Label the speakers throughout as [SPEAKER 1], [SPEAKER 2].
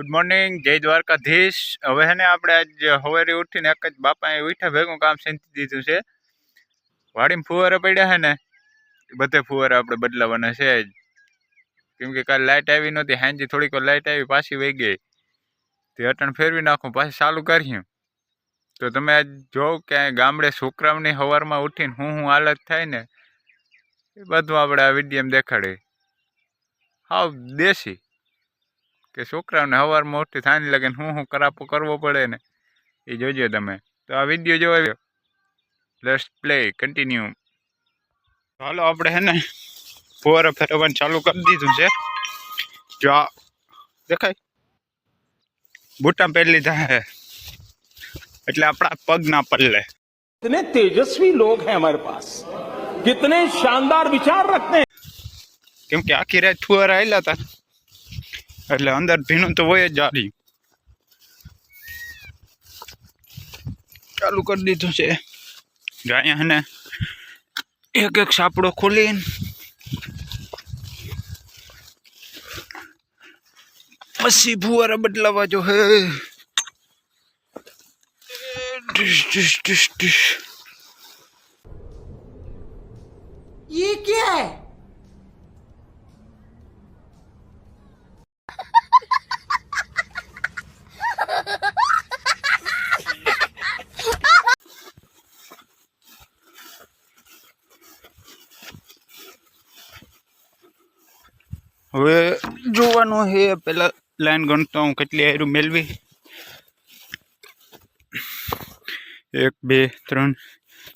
[SPEAKER 1] good morning જય દ્વારકાધીશ હવે ને આપણે આજ હવારે ઉઠીને એક જ બાપાએ ઉઠ્યા ભેગું કામ સીંચી દીધું છે વાડીમાં ફુવારા પડ્યા છે ને બધે ફુવારા આપણે બદલાવાના છે જ કેમ કે કાલ લાઇટ આવી નહોતી હાંજી થોડીક લાઇટ આવી પાછી વહી ગઈ તે અટણ ફેરવી નાખું પાછી ચાલુ કર્યું તો તમે આજ જોવ કે ગામડે છોકરાઓની હવારમાં ઉઠીને હું હું હાલત થાય ને એ બધું આપણે આ વિડીયમ દેખાડે હાવ દેશી કે છોકરાને હવાર મોર્ઠી થાની લાગે ને હું હું કરાપો કરવો પડે ને એ જોજો તમે તો આ વિડિયો જોવ પ્લસ પ્લે કન્ટિન્યુ ચાલુ આપણે હે ને ફોર ફેરવન ચાલુ કરી દીધું છે જો દેખાય ભૂટામ પેલી થાય એટલે આપડા પગ ના પડ
[SPEAKER 2] લે ને તેજસ્વી લોકો હે હમારે પાસ કિતને શાનદાર વિચાર રાખતે હે
[SPEAKER 1] કેમ કે આખરે થુઅર આલ્યા તા એટલે અંદર ભીનું તો હોય જારી ચાલુ કરી દીધું છે જો આયાને એક એક સાપડો ખોલીન પસીબુ આરા બદલાવા જો હે હવે જોવાનું છે પહેલાં લાઈન ગણતા હું કેટલી આયરું મેળવી એક બે ત્રણ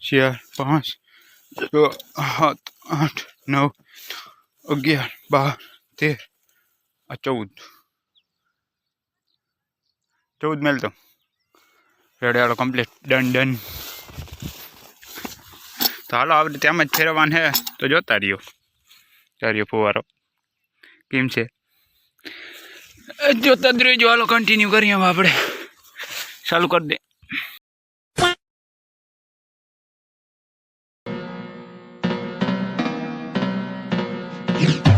[SPEAKER 1] ચાર પાંચ છ સાત આઠ નવ અગિયાર બાર તેર આ ચૌદ ચૌદ મેળતો રેડિયાળો કમ્પ્લીટ ડન ડન તો હાલો આપણે તેમ જ ફેરવાન હે તો જોતા રહ્યો ચાર્યો ફુવારો કેમ છે જો જ રહેજો હાલો કન્ટિન્યુ કરીએ આપણે ચાલુ કરી દે you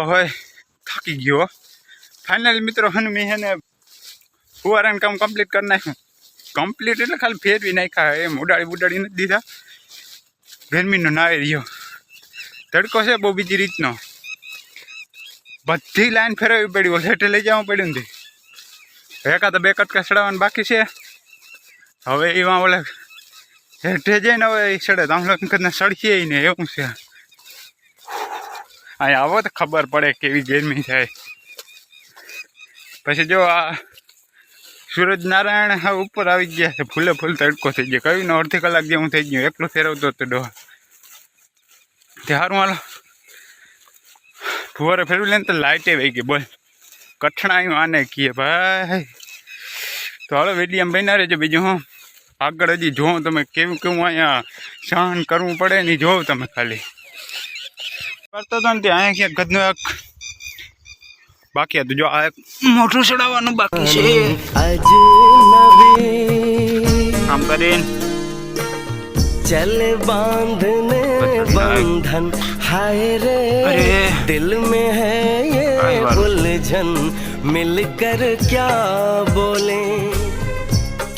[SPEAKER 1] ઓહો થાકી ગયો ફાઇનલ મિત્રો હન મેં એને ફુવારાનું કામ કમ્પ્લીટ કરી નાખ્યું કમ્પ્લીટ એટલે ખાલી ફેરવી નાખ્યા એમ ઉડાડી ઉડાડી નથી દીધા ગરમીનો નાય રહ્યો તડકો છે બહુ બીજી રીતનો બધી લાઈન ફેરવવી પડી ઓલેટે લઈ જવું પડ્યું ને એકાદ બે કટકા ચડાવવાનું બાકી છે હવે એમાં ઓલે હેઠે જઈને હવે સડે તો આમ લગ્ન કરીને સળખીએ ને એવું છે અહીં આવો તો ખબર પડે કેવી ગરમી થાય પછી જો આ સૂરજનારાયણ ઉપર આવી ગયા છે ફૂલે ફૂલ તડકો થઈ ગયો કયું ને અડધી કલાક જેવું થઈ ગયું એકલું ફેરવતો હતો ડોહ ત્યારું હાલો ફુવારે ફેરવી લઈને તો લાઇટે વહી ગઈ બોલ કઠણાયું આને કીએ ભાઈ તો હાલો વેડિયામ બન્યા રહેજો બીજું હું આગળ હજી જોઉં તમે કેવું કેવું અહીંયા સહન કરવું પડે નહીં જોઉં તમે ખાલી करता
[SPEAKER 3] दिल में है ये उलझन मिलकर क्या बोले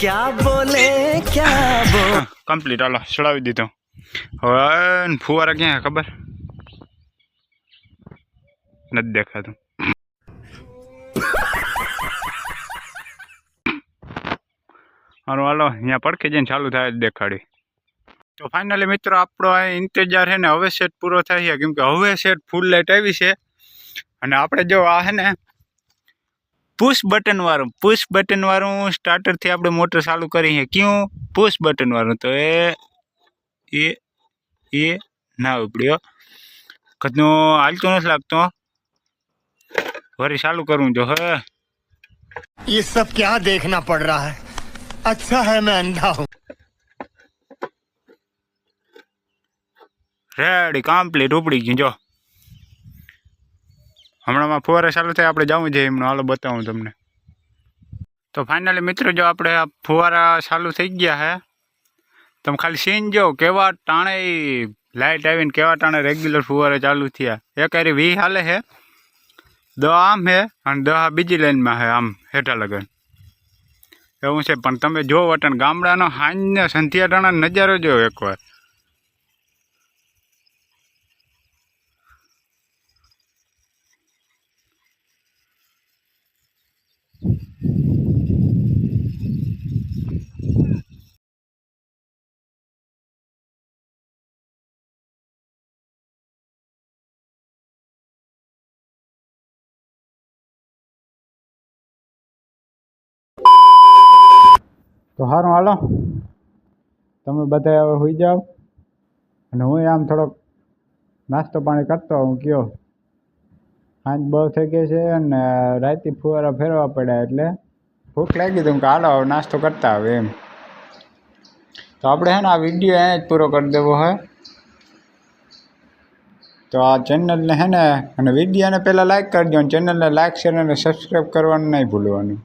[SPEAKER 3] क्या बोले क्या बोले
[SPEAKER 1] कंप्लीट आला चढ़ा भी देता हूँ फुआ रखे हैं खबर ને દેખાતો હારો વાળો અહીંયા પરખી જન ચાલુ થાય દેખાડી તો ફાઇનલી મિત્રો આપડો અહી ઇંતજાર હે ને હવે સેટ પૂરો થઈ ગયા કેમ કે હવે સેટ ફૂલ લાઈટ આવી છે અને આપણે જો આ હે ને પુશ બટન વાળું પુશ બટન વાળું સ્ટાર્ટર થી આપણે મોટર ચાલુ કરી હે ક્યું પુશ બટન વાળું તો એ એ એ ના ઉપડ્યો કદનો આ ルト નો લાગતો वरी चालू करूं जो है
[SPEAKER 4] ये सब क्या देखना पड़ रहा है अच्छा है मैं अंधा हूँ
[SPEAKER 1] રેડી કમ્પ્લીટ ઉપડી ગયું જો હમણાંમાં ફુવારા ચાલુ થાય આપણે જવું છે એમનો હાલો બતાવું તમને તો ફાઇનલી મિત્રો જો આપણે આ ફુવારા ચાલુ થઈ ગયા છે તમે ખાલી સીન જો કેવા ટાણે લાઇટ આવીને કેવા ટાણે રેગ્યુલર ફુવારા ચાલુ થયા એક વી હાલે છે દ આમ હે અને દહ બીજી લાઈનમાં છે આમ હેઠા લગન એવું છે પણ તમે જો વટણ ગામડાનો હાંજને સંધિયાટાણા નજારો જો એકવાર તો હારવાળો તમે બધાય આવે હોઈ જાવ અને હું આમ થોડો નાસ્તો પાણી કરતો હું ગયો આજ બર થકે છે અને રાતી ફુવારા ફેરવા પડ્યા એટલે ભૂખ લાગી તો હું કાળો નાસ્તો કરતા હવે તો આપણે હે ને આ વિડિયો એ જ પૂરો કરી દેવો છે તો આ ચેનલ ને હે ને અને વિડિયો ને પેલા લાઈક કરી દો અને ચેનલ ને લાઈક ચેનલ ને સબસ્ક્રાઇબ કરવાનું નહી ભૂલવાનું